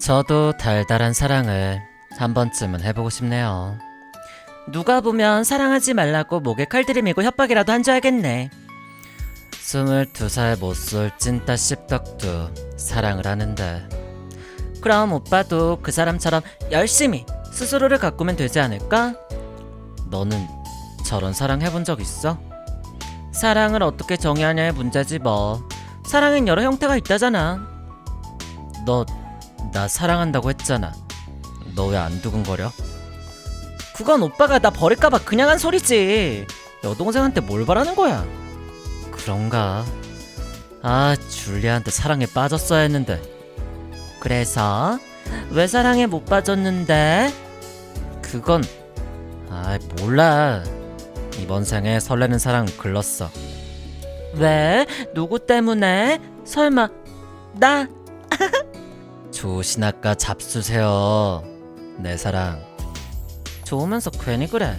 저도 달달한 사랑을 한 번쯤은 해보고 싶네요. 누가 보면 사랑하지 말라고 목에 칼 들이밀고 협박이라도 한 줄 알겠네. 22살 못쏠 찐따 씹덕도 사랑을 하는데 그럼 오빠도 그 사람처럼 열심히 스스로를 가꾸면 되지 않을까? 너는 저런 사랑 해본 적 있어? 사랑을 어떻게 정의하냐의 문제지 뭐 사랑엔 여러 형태가 있다잖아 너 나 사랑한다고 했잖아 너 왜 안 두근거려? 그건 오빠가 나 버릴까봐 그냥 한 소리지 여동생한테 뭘 바라는 거야 그런가 아 줄리아한테 사랑에 빠졌어야 했는데 그래서 왜 사랑에 못 빠졌는데? 그건 아 몰라 이번 생에 설레는 사랑 글렀어 왜? 누구 때문에? 설마 나? 조신아까 잡수세요. 내 사랑. 좋으면서 괜히 그래